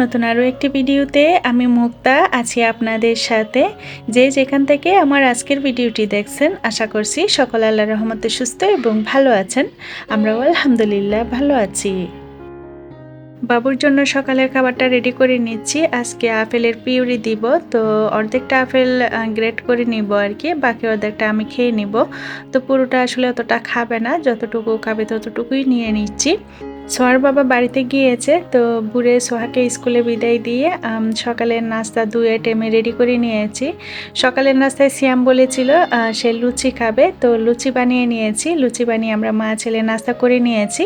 নতুন আরও একটি ভিডিওতে আমি মুক্তা আছি আপনাদের সাথে। যে যেখান থেকে আমার আজকের ভিডিওটি দেখছেন, আশা করছি সকল আল্লাহ রহমতে সুস্থ এবং ভালো আছেন। আমরাও আলহামদুলিল্লাহ ভালো আছি। বাবুর জন্য সকালের খাবারটা রেডি করে নিচ্ছি। আজকে আপেলের পিউরি দিব, তো অর্ধেকটা আপেল গ্রেট করে নিব আর কি, বাকি অর্ধেকটা আমি খেয়ে নিব। তো পুরোটা আসলে অতটা খাবে না, যতটুকু খাবে ততটুকুই নিয়ে নিচ্ছি। সোহার বাবা বাড়িতে গিয়েছে, তো বুড়ে সোহাকে স্কুলে বিদায় দিয়ে সকালের নাস্তা দু আইটেমে রেডি করে নিয়েছি। সকালের নাস্তায় সিয়াম বলেছিল সে লুচি খাবে, তো লুচি বানিয়ে নিয়েছি। লুচি বানিয়ে আমরা মা ছেলে নাস্তা করে নিয়েছি।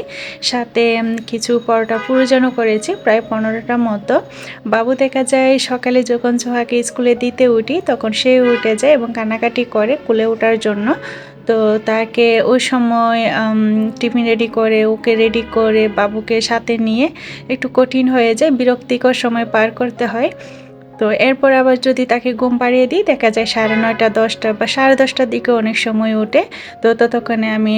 সাথে কিছু পরোটা পুরোজনও করেছি, প্রায় পনেরোটা মতো। বাবু দেখা যায় সকালে যখন সোহাকে স্কুলে দিতে উঠি, তখন সে উঠে যায় এবং কান্নাকাটি করে কুলে ওঠার জন্য। তো তাকে ওই সময় টিফিন রেডি করে, ওকে রেডি করে বাবুকে সাথে নিয়ে একটু কঠিন হয়ে যায়, বিরক্তিকর সময় পার করতে হয়। তো এরপর আবার যদি তাকে ঘুম পাড়িয়ে দিই, দেখা যায় সাড়ে নয়টা, দশটা বা সাড়ে দশটার দিকে অনেক সময় ওঠে। তো ততক্ষণে আমি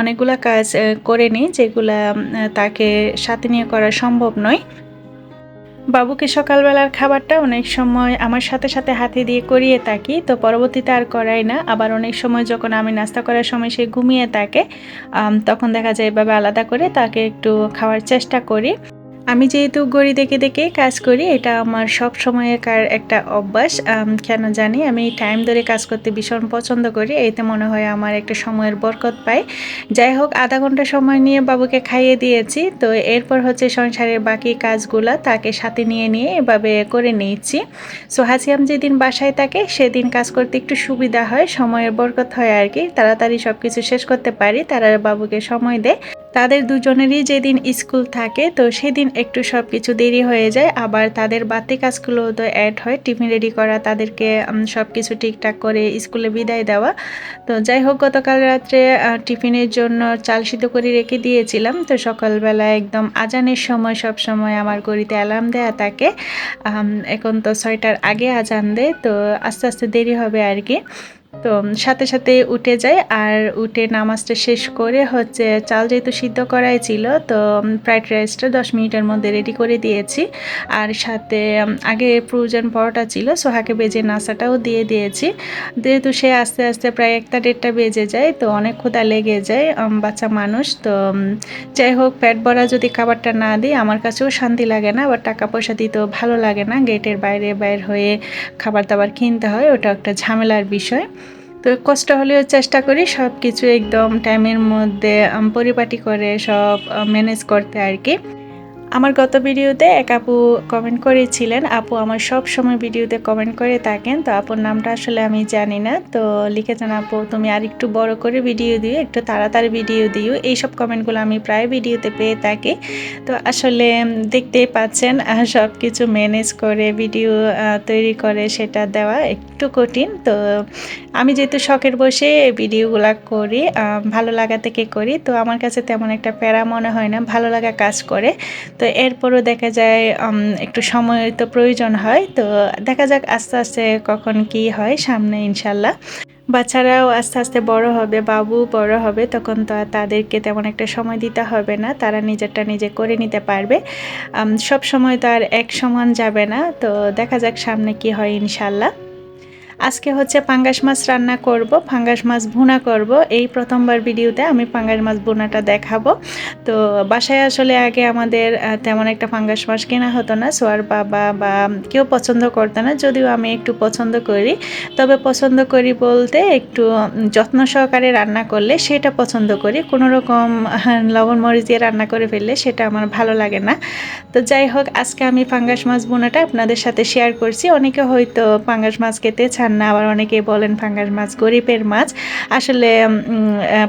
অনেকগুলা কাজ করে নিই যেগুলা তাকে সাথে নিয়ে করা সম্ভব নয়। বাবুকে সকালবেলার খাবারটা অনেক সময় আমার সাথে সাথে হাতে দিয়ে করিয়ে থাকি, তো পরবর্তীতে আর করাই না। আবার অনেক সময় যখন আমি নাস্তা করার সময় সে ঘুমিয়ে থাকে তখন দেখা যায় এভাবে আলাদা করে তাকে একটু খাওয়ার চেষ্টা করি। আমি যেহেতু গড়ি দেখে দেখে কাজ করি, এটা আমার সব সময়কার একটা অভ্যাস। কেন জানি আমি টাইম ধরে কাজ করতে ভীষণ পছন্দ করি, এতে মনে হয় আমার একটা সময়ের বরকত পাই। যাই হোক, আধা ঘণ্টা সময় নিয়ে বাবুকে খাইয়ে দিয়েছি, তো এরপর হচ্ছে সংসারের বাকি কাজগুলো তাকে সাথে নিয়ে নিয়ে এভাবে করে নিয়েছি। সো, হাসিয়াম যেদিন বাসায় থাকে, সেদিন কাজ করতে একটু সুবিধা হয়, সময়ের বরকত হয় আর কি। তাড়াতাড়ি সব কিছু শেষ করতে পারি, তারা বাবুকে সময় দেয়। তাদের দুজনেরই যেদিন স্কুল থাকে, তো সেদিন একটু সব কিছু দেরি হয়ে যায়। আবার তাদের বাড়তি কাজগুলো তো অ্যাড হয়। টিফিন রেডি করা, তাদেরকে সব কিছু ঠিকঠাক করে স্কুলে বিদায় দেওয়া। তো যাই হোক, গতকাল রাত্রে টিফিনের জন্য চাল সিদ্ধ করে রেখে দিয়েছিলাম। তো সকালবেলা একদম আজানের সময় সব সময় আমার গড়িতে অ্যালার্ম দেয়া থাকে। এখন তো ছয়টার আগে আজান দেয়, তো আস্তে আস্তে দেরি হবে আর কি। তো সাথে সাথে উঠে যায় আর উঠে নামাজটা শেষ করে হচ্ছে চাল যেহেতু সিদ্ধ করাই ছিল, তো ফ্রাইড রাইসটা দশ মিনিটের মধ্যে রেডি করে দিয়েছি। আর সাথে আগে প্রয়োজন পরোটা ছিল, সোহাকে বেজে নাসাটাও দিয়ে দিয়েছি। যেহেতু সে আস্তে আস্তে প্রায় একটা দেড়টা বেজে যায়, তো অনেক ক্ষুদা লেগে যায় বাচ্চা মানুষ। তো যাই হোক, পেট ভরা যদি খাবারটা না দিই, আমার কাছেও শান্তি লাগে না, আবার টাকা পয়সা দিতেও ভালো লাগে না। গেটের বাইরে বাইর হয়ে খাবার দাবার কিনতে হয় ওটা একটা ঝামেলার বিষয়। তো কষ্ট হলেও চেষ্টা করি সব কিছু একদম টাইমের মধ্যে পরিপাটি করে সব ম্যানেজ করতে আর কি। আমার গত ভিডিওতে এক আপু কমেন্ট করেছিলেন, আপু আমার সব সময় ভিডিওতে কমেন্ট করে থাকেন, তো আপুর নামটা আসলে আমি জানি না, তো লিখেছেন আপু, তুমি আর একটু বড় করে ভিডিও দিও, একটু তাড়াতাড়ি ভিডিও দিও। এইসব কমেন্টগুলো আমি প্রায় ভিডিওতে পেয়ে থাকি। তো আসলে দেখতেই পাচ্ছেন সব কিছু ম্যানেজ করে ভিডিও তৈরি করে সেটা দেওয়া একটু কঠিন, তো আমি যেহেতু শখের বসে ভিডিওগুলো করি ভালো লাগা থেকে করি, তো আমার কাছে তেমন একটা প্যারা মনে হয় না, ভালো লাগা কাজ করে। তো এরপরও দেখা যায় একটু সময় তো প্রয়োজন হয়। তো দেখা যাক আস্তে আস্তে কখন কি হয় সামনে, ইনশাল্লাহ। বাচ্চারাও আস্তে আস্তে বড় হবে, বাবু বড় হবে, তখন তো আর তাদেরকে তেমন একটা সময় দিতে হবে না। তারা নিজেরটা নিজে করে নিতে পারবে। সব সময় তো আর এক সমান যাবে না। তো দেখা যাক সামনে কি হয়, ইনশাল্লাহ। আজকে হচ্ছে পাঙ্গাস মাছ রান্না করব, পাঙ্গাস মাছ ভুনা করব। এই প্রথমবার ভিডিওতে আমি পাঙ্গাস মাছ ভুনাটা দেখাবো। তো বাসায় আসলে আগে আমাদের তেমন একটা পাঙ্গাস মাছ কেনা হতো না সোয়ার বাবা বা কেউ পছন্দ করতো না, যদিও আমি একটু পছন্দ করি। তবে পছন্দ করি বলতে একটু যত্ন সহকারে রান্না করলে সেটা পছন্দ করি। কোনো রকম লবণ মরিচ দিয়ে রান্না করে ফেললে সেটা আমার ভালো লাগে না। তো যাই হোক, আজকে আমি পাঙ্গাস মাছ বোনাটা আপনাদের সাথে শেয়ার করছি। অনেকে হয়তো পাঙ্গাস মাছ খেতে চান না, আবার অনেকে বলেন ফাঙ্গাস মাছ গরিবের মাছ। আসলে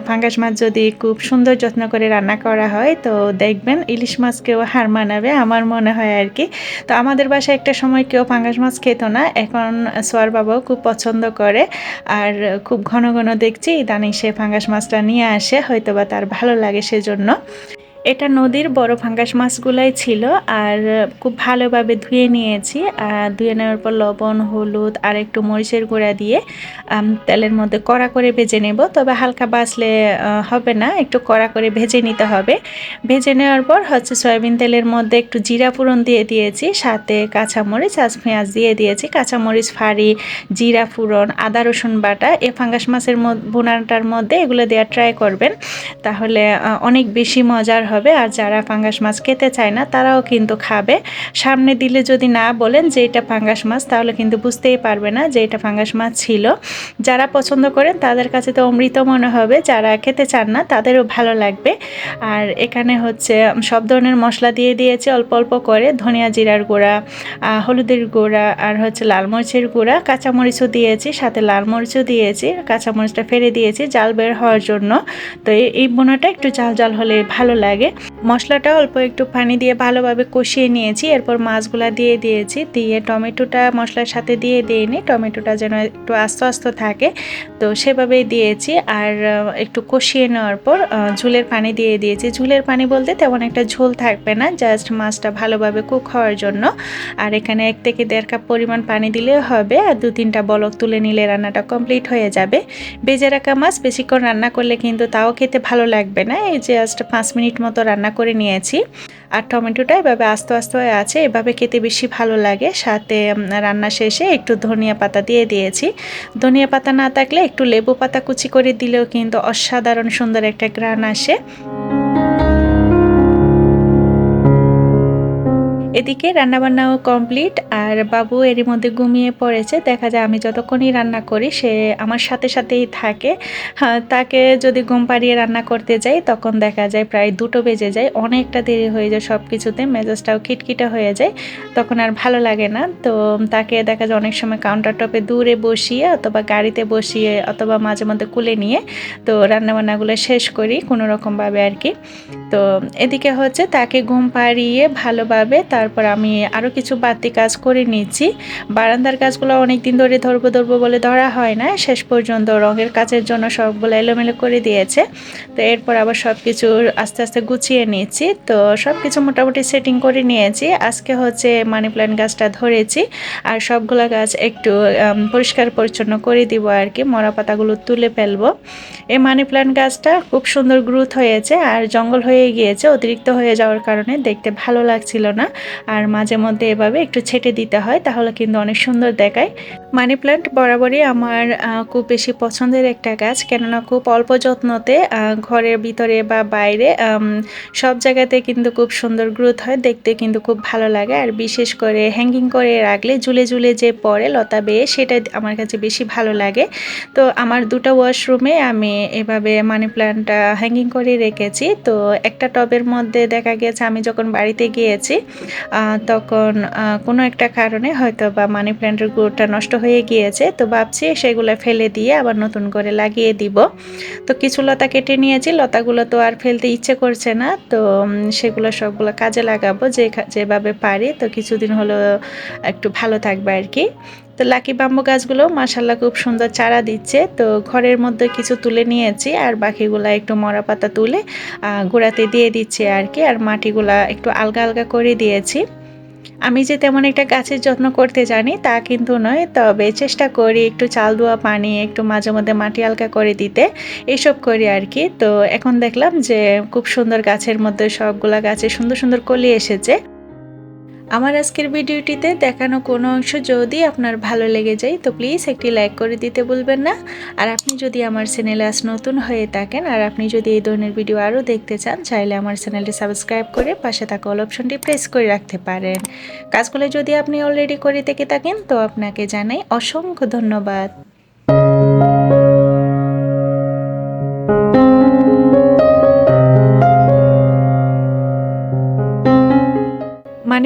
ফাঙ্গাস মাছ যদি খুব সুন্দর যত্ন করে রান্না করা হয়, তো দেখবেন ইলিশ মাছকেও হার মানাবে আমার মনে হয় আর কি। তো আমাদের বাসায় একটা সময় কেউ ফাঙ্গাস মাছ খেত না, এখন সোয়ার বাবাও খুব পছন্দ করে। আর খুব ঘন ঘন দেখছি, ইদানিং সে ফাঙ্গাস মাছটা নিয়ে আসে হয়তো বা তার ভালো লাগে সেজন্য। এটা নদীর বড় ফাঙ্গাস মাছগুলাই ছিল আর খুব ভালোভাবে ধুয়ে নিয়েছি। আর ধুয়ে নেওয়ার পর লবণ, হলুদ, আর একটু মরিচের গুঁড়া দিয়ে তেলের মধ্যে কড়া করে ভেজে নেব। তবে হালকা বাছলে হবে না, একটু কড়া করে ভেজে নিতে হবে। ভেজে নেওয়ার পর হচ্ছে সয়াবিন তেলের মধ্যে একটু জিরা ফোড়ন দিয়ে দিয়েছি, সাথে কাঁচামরিচ আজ পেঁয়াজ দিয়ে দিয়েছি, কাঁচামরিচ ফাড়ি জিরা ফোড়ন, আদা, রসুন বাটা। এ ফাঙ্গাস মাছের বোনাটার মধ্যে এগুলো দেওয়ার ট্রাই করবেন, তাহলে অনেক বেশি মজার হবে আর যারা পাঙ্গাস মাছ খেতে চায় না, তারাও কিন্তু খাবে। সামনে দিলে যদি না বলেন যে এটা পাঙ্গাস মাছ, তাহলে কিন্তু বুঝতেই পারবে না যে এটা পাঙ্গাস মাছ ছিল। যারা পছন্দ করেন, তাদের কাছে তো অমৃত মনে হবে। যারা খেতে চান না, তাদেরও ভালো লাগবে। আর এখানে হচ্ছে সব ধরনের মশলা দিয়ে দিয়েছে অল্প অল্প করে। ধনিয়া জিরার গুঁড়া হলুদের গুঁড়া, আর হচ্ছে লাল মরিচের গুঁড়া, কাঁচামরিচও দিয়েছি, সাথে লাল মরিচও দিয়েছি কাঁচামরিচটা ফেলে দিয়েছি, জাল বের হওয়ার জন্য। তো এই বোনাটা একটু জাল জাল হলে ভালো লাগে। মশলাটা অল্প একটু পানি দিয়ে ভালোভাবে কষিয়ে নিয়েছি। এরপর মাছগুলা দিয়ে দিয়েছি। দিয়ে টমেটোটা মশলার সাথে দিয়ে দিইনি। টমেটোটা যেন একটু আস্তে আস্তে থাকে। তো সেভাবেই দিয়েছি। আর একটু কষিয়ে নেওয়ার পর ঝুলের পানি দিয়ে দিয়েছি। ঝুলের পানি বলতে তেমন একটা ঝোল থাকবে না, জাস্ট মাছটা ভালোভাবে কুক হওয়ার জন্য। আর এখানে এক থেকে দেড় কাপ পরিমাণ পানি দিলেও হবে। আর দু তিনটা বলক তুলে নিলে রান্নাটা কমপ্লিট হয়ে যাবে। বেজে রাখা মাছ বেশিক্ষণ রান্না করলে কিন্তু তাও খেতে ভালো লাগবে না। এই জাস্ট পাঁচ মিনিট মতো রান্না করে নিয়েছি। আর টমেটোটা এভাবে আস্তে আস্তে হয়ে আছে, এভাবে খেতে বেশি ভালো লাগে। সাথে রান্না শেষে একটু ধনিয়া পাতা দিয়ে দিয়েছি। ধনিয়া পাতা না থাকলে একটু লেবু পাতা কুচি করে দিলেও কিন্তু অসাধারণ সুন্দর একটা গ্রান আসে। এদিকে রান্নাবান্নাও কমপ্লিট আর বাবু এরই মধ্যে ঘুমিয়ে পড়েছে। দেখা যায় আমি যতক্ষণই রান্না করি সে আমার সাথে সাথেই থাকে। হ্যাঁ, তাকে যদি ঘুম পাড়িয়ে রান্না করতে যাই তখন দেখা যায় প্রায় দুটো বেজে যায়। অনেকটা দেরি হয়ে যায় সব কিছুতে মেজাজটাও খিটখিটে হয়ে যায় তখন আর ভালো লাগে না। তো তাকে দেখা যায় অনেক সময় কাউন্টার টপে দূরে বসিয়ে অথবা গাড়িতে বসিয়ে অথবা মাঝে মধ্যে কুলে নিয়ে তো রান্নাবান্নাগুলো শেষ করি কোনো রকমভাবে আর কি। তো এদিকে হচ্ছে তাকে ঘুম পাড়িয়ে ভালোভাবে তার তারপর আমি আরও কিছু বাড়তি কাজ করে নিচ্ছি বারান্দার কাজগুলো অনেক দিন ধরে ধরবো ধরবো বলে ধরা হয় না। শেষ পর্যন্ত রঙের কাজের জন্য সবগুলো এলোমেলো করে দিয়েছে। তো এরপর আবার সব কিছু আস্তে আস্তে গুছিয়ে নিয়েছি। তো সব কিছু মোটামুটি সেটিং করে নিয়েছি। আজকে হচ্ছে মানি প্ল্যান্ট গাছটা ধরেছি। আর সবগুলো গাছ একটু পরিষ্কার পরিচ্ছন্ন করে দিব আর কি। মরা পাতাগুলো তুলে ফেলব। এই মানি প্ল্যান্ট গাছটা খুব সুন্দর গ্রোথ হয়েছে। আর জঙ্গল হয়ে গিয়েছে। অতিরিক্ত হয়ে যাওয়ার কারণে দেখতে ভালো লাগছিল না। আর মাঝে মধ্যে এভাবে একটু ছেটে দিতে হয় তাহলে কিন্তু অনেক সুন্দর দেখায়। মানি প্ল্যান্ট বরাবরই আমার খুব বেশি পছন্দের একটা গাছ। কেননা খুব অল্প যত্নতে ঘরের ভিতরে বা বাইরে সব জায়গাতে কিন্তু খুব সুন্দর গ্রোথ হয়, দেখতে কিন্তু খুব ভালো লাগে। আর বিশেষ করে হ্যাঙ্গিং করে রাখলে ঝুলে ঝুলে যে পড়ে, লতা বেয়ে সেটা আমার কাছে বেশি ভালো লাগে। তো আমার দুটো ওয়াশরুমে আমি এভাবে মানি প্ল্যান্টটা হ্যাঙ্গিং করে রেখেছি। তো একটা টবের মধ্যে দেখা গেছে আমি যখন বাড়িতে গিয়েছি তখন কোনো একটা কারণে হয়তো বা মানি প্ল্যান্টের গুঁড়োটা নষ্ট হয়ে গিয়েছে, তো ভাবছি সেগুলো ফেলে দিয়ে আবার নতুন করে লাগিয়ে দিব। তো কিছু লতা কেটে নিয়েছি, লতাগুলো তো আর ফেলতে ইচ্ছে করছে না, তো সেগুলো সবগুলো কাজে লাগাবো যে যেভাবে পারি, তো কিছুদিন হলো একটু ভালো থাকবে আর কি। তো লাকি বাম্বু গাছগুলো মাসাল্লাহ খুব সুন্দর চারা দিচ্ছে, তো ঘরের মধ্যে কিছু তুলে নিয়েছি, আর বাকিগুলা একটু মরা পাতা তুলে গোড়াতে দিয়ে দিচ্ছে আর কি, আর মাটিগুলা একটু আলগা আলগা করে দিয়েছি। আমি যে তেমন একটা গাছের যত্ন করতে জানি তা কিন্তু নয়, তবে চেষ্টা করি একটু চাল ধোয়া পানি, একটু মাঝে মধ্যে মাটি হালকা করে দিতে, এসব করি আর কি। তো এখন দেখলাম যে খুব সুন্দর গাছের মধ্যে সবগুলা গাছে সুন্দর সুন্দর কলি এসেছে। আমার আজকের ভিডিওটিতে দেখানো কোনো অংশ যদি আপনার ভালো লেগে যায়, তো প্লিজ একটি লাইক করে দিতে বলবেন না। আর আপনি যদি আমার চ্যানেলে আজ নতুন হয়ে থাকেন, আর আপনি যদি এই ধরনের ভিডিও আরও দেখতে চান, চাইলে আমার চ্যানেলটি সাবস্ক্রাইব করে পাশে থাকা অল অপশনটি প্রেস করে রাখতে পারেন। কাজগুলো যদি আপনি অলরেডি করে থেকে থাকেন, তো আপনাকে জানাই অসংখ্য ধন্যবাদ।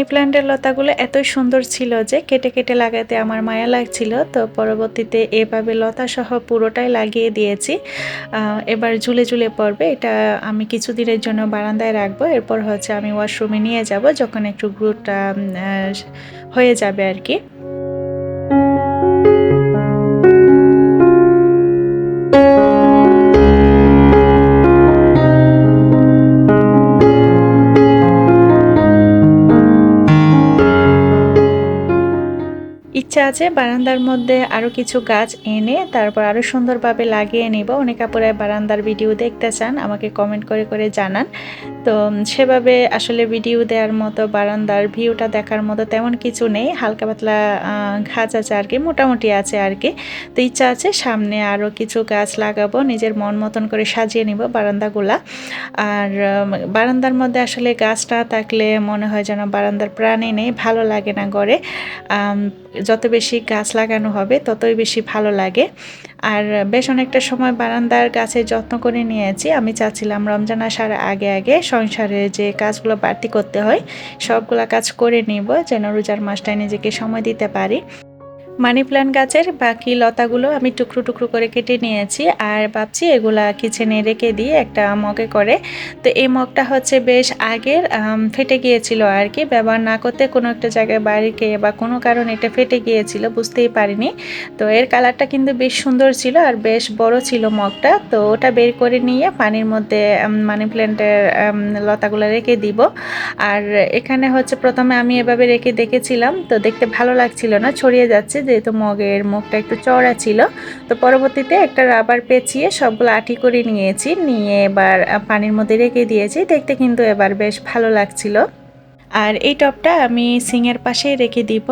মানি প্ল্যান্টের লতাগুলো এতই সুন্দর ছিল যে কেটে কেটে লাগাতে আমার মায়া লাগছিল। তো পরবর্তীতে এভাবে লতা সহ পুরোটাই লাগিয়ে দিয়েছি। এবার ঝুলে ঝুলে পড়বে। এটা আমি কিছুদিনের জন্য বারান্দায় রাখব। এরপর হচ্ছে আমি ওয়াশরুমে নিয়ে যাব যখন একটু গ্রুটটা হয়ে যাবে আর কি। ইচ্ছা আছে বারান্দার মধ্যে আরও কিছু গাছ এনে তারপর আরও সুন্দরভাবে লাগিয়ে নিব। অনেক আপুরা বারান্দার ভিডিও দেখতে চান আমাকে কমেন্ট করে করে জানান। তো সেভাবে আসলে ভিডিও দেওয়ার মতো বারান্দার ভিউটা দেখার মতো তেমন কিছু নেই। হালকা পাতলা গাছ আছে আর কি মোটামুটি আছে আর কি। তো ইচ্ছা আছে সামনে আরও কিছু গাছ লাগাবো নিজের মন মতন করে সাজিয়ে নিব বারান্দাগুলা। আর বারান্দার মধ্যে আসলে গাছটা থাকলে মনে হয় যেন বারান্দার প্রাণী নেই ভালো লাগে না আম, যত বেশি গাছ লাগানো হবে, ততই বেশি ভালো লাগে। আর বেশ অনেকটা সময় বারান্দার গাছে যত্ন করে নিয়েছি। আমি চাচ্ছিলাম রমজান আসার আগে আগে সংসারে যে কাজগুলো বাড়তি করতে হয়, সবগুলো কাজ করে নিব, যেন রোজার মাসটায় নিজেকে সময় দিতে পারি। মানি প্ল্যান্ট গাছের বাকি লতাগুলো আমি টুকরো টুকরো করে কেটে নিয়েছি আর ভাবছি এগুলা কিচেনে রেখে দিয়ে একটা মগে করে। তো এই মগটা হচ্ছে বেশ আগের ফেটে গিয়েছিল আর কি। ব্যবহার না করতে কোনো একটা জায়গায় বাড়িকে বা কোনো কারণে এটা ফেটে গিয়েছিল, বুঝতেই পারিনি। তো এর কালারটা কিন্তু বেশ সুন্দর ছিল আর বেশ বড় ছিল মগটা। তো ওটা বের করে নিয়ে পানির মধ্যে মানি প্ল্যান্টের লতাগুলো রেখে দিব। আর এখানে হচ্ছে প্রথমে আমি এভাবে রেখে দেখেছিলাম, তো দেখতে ভালো লাগছিল না, ছড়িয়ে যাচ্ছে। যেহেতু মগের মুখটা একটু চড়া ছিল, তো পরবর্তীতে একটা রাবার পেঁচিয়ে সবগুলো আটি করে নিয়েছি, নিয়ে এবার পানির মধ্যে রেখে দিয়েছি, দেখতে কিন্তু এবার বেশ ভালো লাগছিল। আর এই টপটা আমি সিংয়ের পাশেই রেখে দিব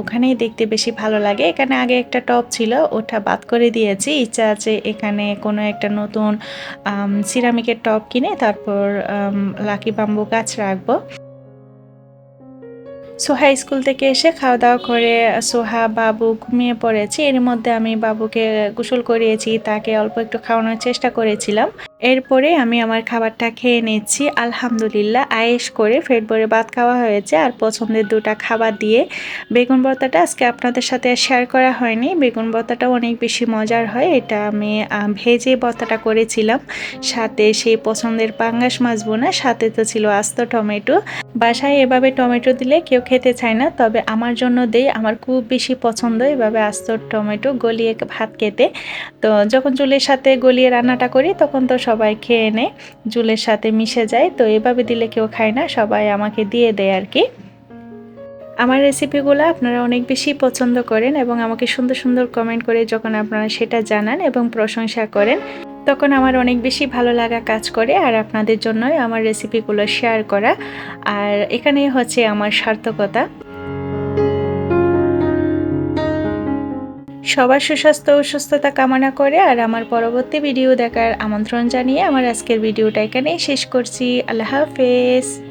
ওখানেই দেখতে বেশি ভালো লাগে। এখানে আগে একটা টপ ছিল, ওটা বাদ করে দিয়েছি। ইচ্ছা আছে এখানে কোনো একটা নতুন সিরামিকের টপ কিনে তারপর লাকি বাম্বু গাছ রাখব। সোহা স্কুল থেকে এসে খাওয়া দাওয়া করে, সোহা বাবু ঘুমিয়ে পড়েছে। এর মধ্যে আমি বাবুকে গোসল করিয়েছি, তাকে অল্প একটু খাওয়ানোর চেষ্টা করেছিলাম। এরপরে আমি আমার খাবারটা খেয়ে নিচ্ছি। আলহামদুলিল্লাহ আয়েস করে ফেট ভরে ভাত খাওয়া হয়েছে। আর পছন্দের দুটা খাবার দিয়ে বেগুন ভর্তাটা আজকে আপনাদের সাথে শেয়ার করা হয়নি। বেগুন ভর্তাটা অনেক বেশি মজার হয়। এটা আমি ভেজে ভর্তাটা করেছিলাম। সাথে সেই পছন্দের পাঙ্গাস মাছ বোনা সাথে তো ছিল আস্ত টমেটো। বাসায় এভাবে টমেটো দিলে কেউ খেতে চায় না, তবে আমার জন্য দেই। আমার খুব বেশি পছন্দ এভাবে আস্ত টমেটো গলিয়ে ভাত খেতে। তো যখন জুলের সাথে গলিয়ে রান্নাটা করি, তখন তো সবাই খেয়ে নেয় জুলের সাথে মিশে যায়। তো এভাবে দিলে কেউ খায় না, সবাই আমাকে দিয়ে দেয় আর কি। আমার রেসিপিগুলো আপনারা অনেক বেশি পছন্দ করেন এবং আমাকে সুন্দর সুন্দর কমেন্ট করে যখন আপনারা সেটা জানান এবং প্রশংসা করেন। তখন আমার অনেক বেশি ভালো লাগা কাজ করে আর আপনাদের জন্যই আমার রেসিপিগুলো শেয়ার করা। আর এখানেই হচ্ছে আমার সার্থকতা। সবার সুস্বাস্থ্য ও সুস্থতা কামনা করে আর আমার পরবর্তী ভিডিও দেখার আমন্ত্রণ জানিয়ে আমার আজকের ভিডিওটা এখানেই শেষ করছি। আল্লাহ হাফেজ।